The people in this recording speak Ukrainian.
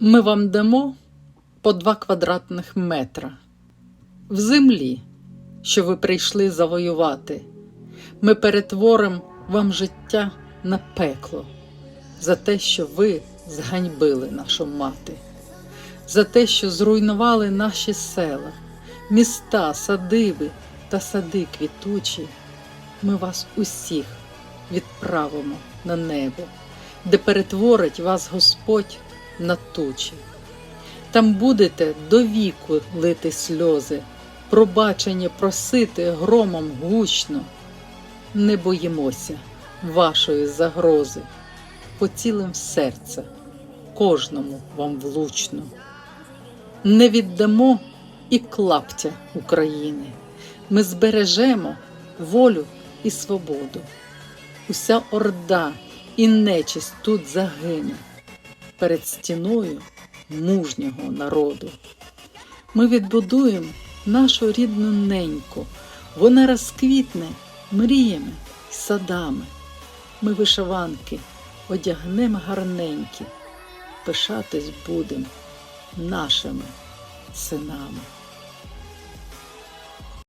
Ми вам дамо по два квадратних метра в землі, що ви прийшли завоювати. Ми перетворимо вам життя на пекло за те, що ви зганьбили нашу мати, за те, що зруйнували наші села, міста, садиби та сади квітучі. Ми вас усіх відправимо на небо, де перетворить вас Господь на тучі. Там будете до віку лити сльози, пробачення просити громом гучно. Не боїмося вашої загрози, поцілим серце, кожному вам влучно. Не віддамо і клаптя України. Ми збережемо волю і свободу. Уся орда і нечисть тут загине перед стіною мужнього народу. Ми відбудуємо нашу рідну неньку, вона розквітне мріями й садами. Ми вишиванки одягнемо гарненькі, пишатись будем нашими синами.